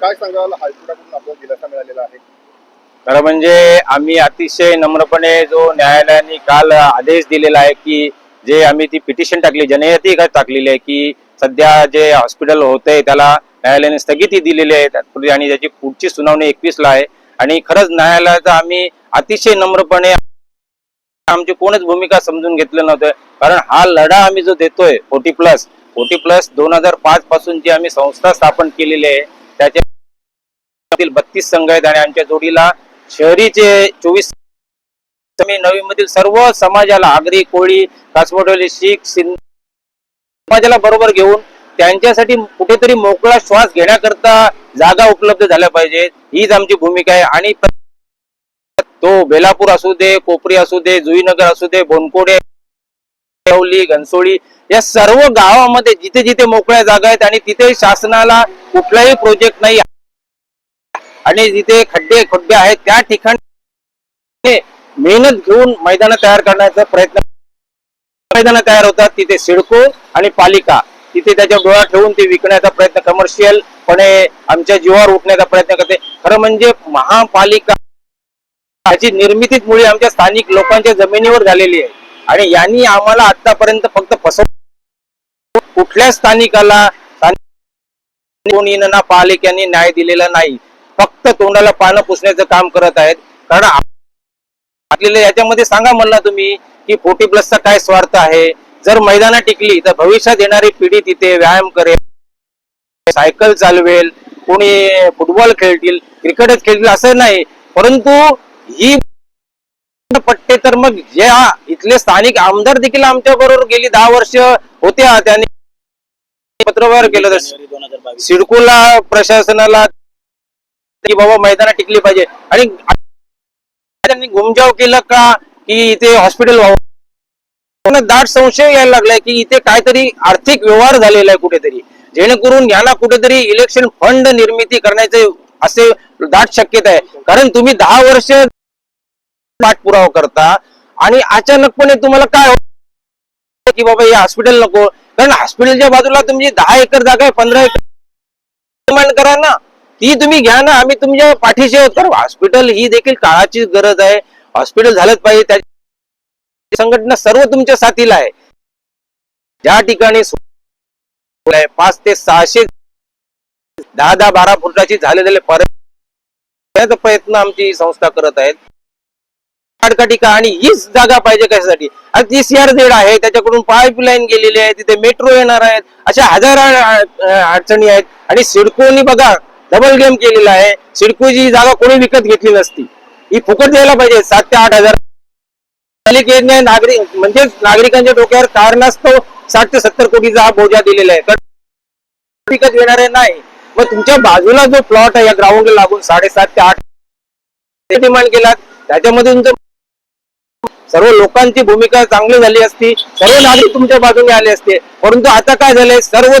काय सांगाल? हायकोर्टाकडून आपल्याला दिलासा मिळालेला आहे. खरं म्हणजे आम्ही अतिशय नम्रपणे जो न्यायालयाने काल आदेश दिलेला आहे की जे आम्ही ती पिटिशन टाकली जनयती टाकलेली आहे की सध्या जे हॉस्पिटल होते त्याला न्यायालयाने स्थगिती दिलेली आहे. आणि त्याची पुढची सुनावणी एकवीसला आहे. आणि खरंच न्यायालयाचा आम्ही अतिशय नम्रपणे आमची कोणच भूमिका समजून घेतलं नव्हतं. कारण हा लढा आम्ही जो देतोय फोर्टी प्लस फोर्टी प्लस दोन हजार पाच पासून जी आम्ही संस्था स्थापन केलेली आहे त्याच्यातील बत्तीस संघ आहेत आणि आमच्या जोडीला शहरीचे चोवीस नवी मधील सर्व समाजाला आगरी कोळी कासमोटवली शीख सिंध समाजाला बरोबर घेऊन त्यांच्यासाठी कुठेतरी मोकळा श्वास घेण्याकरता जागा उपलब्ध झाल्या पाहिजेत. हीच आमची भूमिका आहे. आणि तो बेलापूर असू दे कोपरी असू दे जुईनगर असू दे बोनकोडे येवली घनसोळी या सर्व गावामध्ये जिथे जिथे मोकळ्या जागा आहेत आणि तिथे शासनाला कुठलाही प्रोजेक्ट नाही आणि जिथे खड्डे खड्डे आहेत त्या ठिकाणी मेहनत घेऊन मैदान तयार करण्याचा प्रयत्न मैदान तयार होतात. तिथे सिडको आणि पालिका तिथे त्याच्या डोळा ठेवून ते विकण्याचा प्रयत्न कमर्शियल पणे आमच्या जीवावर उठण्याचा प्रयत्न करते. खरं म्हणजे महापालिका याची निर्मितीच मुळे आमच्या स्थानिक लोकांच्या जमिनीवर झालेली आहे. आणि यांनी आम्हाला आतापर्यंत फक्त फसव कुठल्या स्थानिकाला स्थानिक कोणी ना पालिकांनी न्याय दिलेला नाही. फक्त तोंडाला पानं पुसण्याचं काम करत आहेत. कारण आपल्याला याच्यामध्ये सांगा म्हणला तुम्ही की फोर्टी प्लसचा काय स्वार्थ आहे? जर मैदानात टिकली तर भविष्यात येणारी पिढी तिथे व्यायाम करेल सायकल चालवेल कोणी फुटबॉल खेळतील क्रिकेटच खेळतील असं नाही. परंतु ही पट्टे तर मग ज्या इथले स्थानिक आमदार देखील आमच्या बरोबर गेली दहा वर्ष होत्या त्यांनी पत्रव्यवहार केलं तर सिडकोला प्रशासनाला की बाबा मैदानात टिकली पाहिजे. आणि त्यांनी घुमजाव केलं का की इथे हॉस्पिटल व्हावं दाट संशय यायला लागलाय की इथे काहीतरी आर्थिक व्यवहार झालेला आहे कुठेतरी. जेणेकरून याला कुठेतरी इलेक्शन फंड निर्मिती करण्याचे असे दाट शक्यता आहे. कारण तुम्ही दहा वर्ष पाठपुरावा करता आणि अचानकपणे तुम्हाला काय होतं की बाबा हे हॉस्पिटल नको? कारण हॉस्पिटलच्या बाजूला तुमची दहा एकर जागा आहे पंधरा एकर निर्माण करा ना. ती तुम्ही घ्या ना. आम्ही तुमच्या पाठीशी आहोत. कारण हॉस्पिटल ही देखील काळाची गरज आहे. हॉस्पिटल झालंच पाहिजे. त्याची संघटना सर्व तुमच्या साथीला आहे. ज्या ठिकाणी पाच ते सहाशे दहा दहा बारा फुटाची झाले झाले परत प्रयत्न आमची संस्था करत आहेत. आडकाठी आणि हीच जागा पाहिजे कशासाठी? आणि ती सीआरझेड आहे त्याच्याकडून पाईपलाईन गेलेली आहे तिथे मेट्रो येणार आहेत अशा हजार अडचणी आहेत. आणि सिडकोनी बघा डबल गेम केलेला आहे. सिडकोची जागा कोणी विकत घेतली नसती. ही फुकट द्यायला पाहिजे सात ते आठ हजार. पालिकेने नागरिक म्हणजेच नागरिकांच्या डोक्यावर कारणास्तव साठ ते सत्तर कोटीचा हा बोजा दिलेला आहे. विकत घेणारे नाही. मग तुमच्या बाजूला जो प्लॉट आहे या ग्राउंडला लागून साडेसात ते आठ डिमांड केला त्याच्यामध्ये तुमचं सर्व लोकांची भूमिका चांगली झाली असती सर्व नागरिक तुमच्या बाजूने आले असते. परंतु आता काय झालंय? सर्व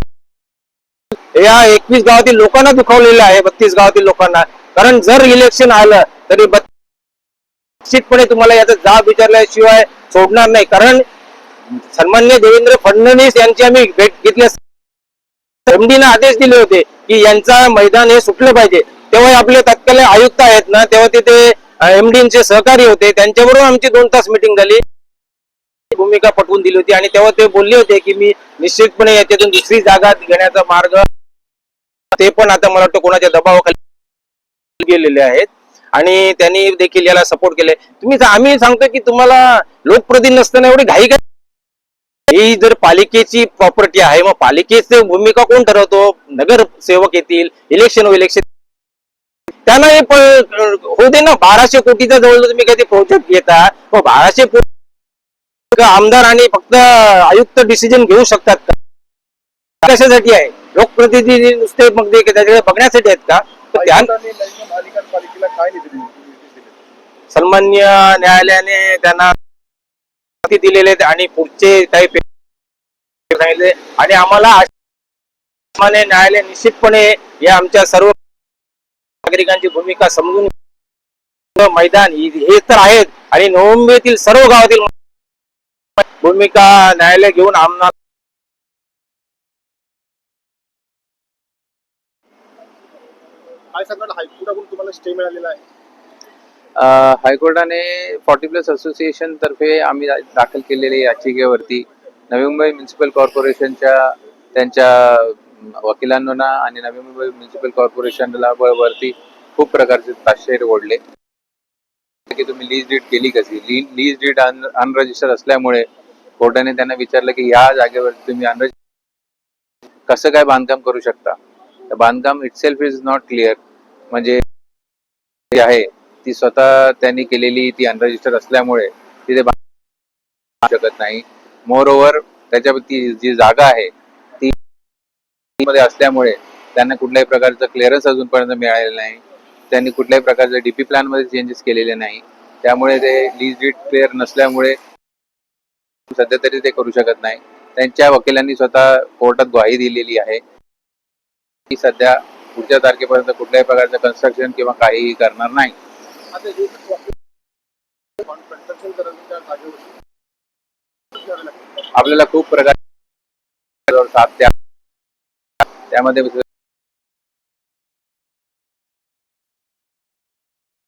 या एकवीस गावातील लोकांना दुखावलेलं आहे बत्तीस गावातील लोकांना. कारण जर इलेक्शन आलं तरी निश्चितपणे तुम्हाला याचा जाब विचारल्याशिवाय सोडणार नाही. कारण सन्मान्य देवेंद्र फडणवीस यांची आम्ही भेट घेतली एमडीने आदेश दिले होते की यांचा मैदान हे सुटलं पाहिजे. तेव्हा आपले तत्कालीन आयुक्त आहेत ना तेव्हा तिथे एमडींचे सहकारी होते. त्यांच्याबरोबर आमची दोन तास मिटिंग झाली. भूमिका पटवून दिली होती आणि तेव्हा ते बोलले होते की मी निश्चितपणे याच्यातून दुसरी जागा घेण्याचा मार्ग ते पण आता मला वाटतं कोणाच्या दबावाखाली गेलेले आहेत. आणि त्यांनी देखील याला सपोर्ट केले तुम्ही आम्ही सांगतो की तुम्हाला लोकप्रतिनिधी नसताना एवढी घाई काय ही जर पालिकेची प्रॉपर्टी आहे मग पालिकेची भूमिका कोण ठरवतो? नगर सेवक येतील इलेक्शन व इलेक्शन त्यांना हे होऊ दे ना बाराशे कोटीचा जवळ तुम्ही कधी प्रोजेक्ट घेता मग बाराशे कोटी आमदार आणि फक्त आयुक्त डिसिजन घेऊ शकतात का? कशासाठी आहे? लोकप्रतिनिधी नुसते मग त्याच्याकडे बघण्यासाठी आहेत का? सन्मान्य न्यायालयाने त्यांना दिलेले आहेत आणि पुढचे काही सांगितले. आणि आम्हाला न्यायालय निश्चितपणे या आमच्या सर्व नागरिकांची भूमिका समजून मैदान हे तर आहेत. आणि नोव्हेंबरतील सर्व गावातील भूमिका न्यायालय घेऊन आमना तुम्हाला स्टे मिळालेला आहे. हायकोर्टाने फॉर्टी प्लस असोसिएशन तर्फे आम्ही दाखल केलेल्या याचिकेवरती नवी मुंबई म्युन्सिपल कॉर्पोरेशनच्या त्यांच्या वकिलांना आणि नवी मुंबई म्युन्सिपल कॉर्पोरेशनला वरती खूप प्रकारचे ताशेर ओढले. की तुम्ही लीज डीड केली कशी? लीज डीड अन असल्यामुळे कोर्टाने त्यांना विचारलं की या जागेवर तुम्ही अनरजिस्टर कसं काय बांधकाम करू शकता? तर बांधकाम इटसेल्फ इज नॉट क्लिअर म्हणजे आहे ती स्वतः त्यांनी केलेली ती अनरजिस्टर्ड असल्यामुळे तिथे शकत नाही. मोर ओव्हर त्याच्यावरती जी जागा आहे मध्ये असल्यामुळे त्यांना कुठल्याही प्रकारचं क्लिअरन्स अजूनपर्यंत मिळालेलं नाही. त्यांनी कुठल्याही प्रकारचं डीपी प्लॅनमध्ये चेंजेस केलेले नाही. त्यामुळे ते लीज डीट क्लिअर नसल्यामुळे सध्या तरी ते करू शकत नाही. त्यांच्या वकिलांनी स्वतः कोर्टात ग्वाही दिलेली आहे. की सध्या पुढच्या तारखेपर्यंत कुठल्याही प्रकारचं कन्स्ट्रक्शन किंवा काहीही करणार नाही. आपल्याला खूप प्रकार सात त्या त्यामध्ये